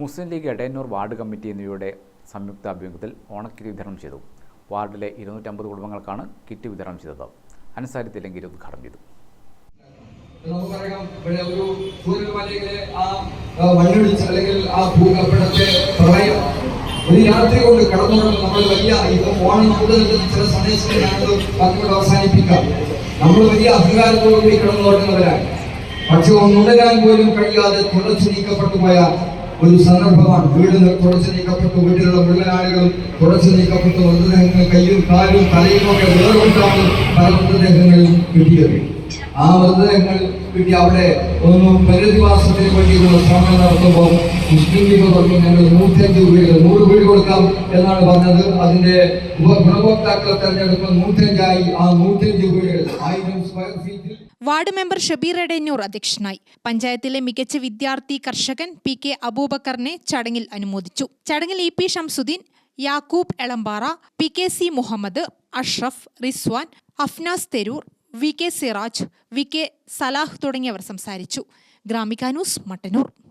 മുസ്ലിം League Edayannur ward committee എന്നിവയുടെ സംയുക്ത ആഭിമുഖ്യത്തിൽ ഓണക്കിറ്റ് വിതരണം ചെയ്തു. വാർഡിലെ ഇരുന്നൂറ്റമ്പത് കുടുംബങ്ങൾക്കാണ് കിറ്റ് വിതരണം ചെയ്തത്. അൻസാരി തിലങ്കേരി ഉദ്ഘാടനം ചെയ്തു. നമുക്കറിയാം ഒരു സൂര്യമലയിലെ ആ മണ്ണിടിച്ച് അല്ലെങ്കിൽ ആ ഭൂകമ്പനത്തെ പ്രളയം ഒരു രാത്രി കൊണ്ട് കടന്നുകൊണ്ട് നമ്മൾ വലിയ ഇപ്പൊ ഓണം നമുക്ക് ചില സന്ദേശങ്ങളാണ് വാക്കുകൊണ്ട് അവസാനിപ്പിക്കാം. നമ്മൾ വലിയ അധികാരത്തോടുകൂടി തുടങ്ങുന്നവരാണ് പക്ഷെ ഒന്നുണരാൻ പോലും കഴിയാതെ തുടച്ചു നീക്കപ്പെട്ടു പോയ ഒരു സന്ദർഭമാണ്. വീട് തുടച്ചു നീക്കപ്പെട്ടു വീട്ടിലുള്ള മുഴുവൻ ആളുകളും തുടച്ചു നീക്കപ്പെട്ടു. മൃതദേഹങ്ങൾ കയ്യും കാലും തലയും ഒക്കെ വേർകൊണ്ടാണ് പല മൃതദേഹങ്ങളും കിട്ടിയത്. ആ മൃതദേഹങ്ങൾ കിട്ടി. അവിടെ ഒന്ന് പുനരധിവാസത്തിന് വേണ്ടിയുള്ള ശ്രമം നടത്തുമ്പോൾ മുസ്ലിം ലീഗ് പറഞ്ഞു ഞങ്ങൾ നൂറ്റഞ്ച് വീടുകൾ നൂറ് വീട് കൊടുക്കാം എന്നാണ് പറഞ്ഞത്. അതിന്റെ ഗുണഭോക്താക്കളെ തെരഞ്ഞെടുപ്പ് നൂറ്റഞ്ചായി. ആ നൂറ്റഞ്ച് വീടുകൾ ആയിരം സ്ക്വയർ ഫീറ്റിൽ വാർഡ് മെമ്പർ ഷബീർ എടയന്നൂർ അധ്യക്ഷനായി. പഞ്ചായത്തിലെ മികച്ച വിദ്യാർത്ഥി കർഷകൻ പി കെ അബൂബക്കറിനെ ചടങ്ങിൽ അനുമോദിച്ചു. ചടങ്ങിൽ E P Shamsuddin Yakub Elambara P K C Muhammad Ashraf Rizwan Afnas Therur V K Siraj V K Salah തുടങ്ങിയവർ സംസാരിച്ചു. ഗ്രാമിക ന്യൂസ് മട്ടന്നൂർ.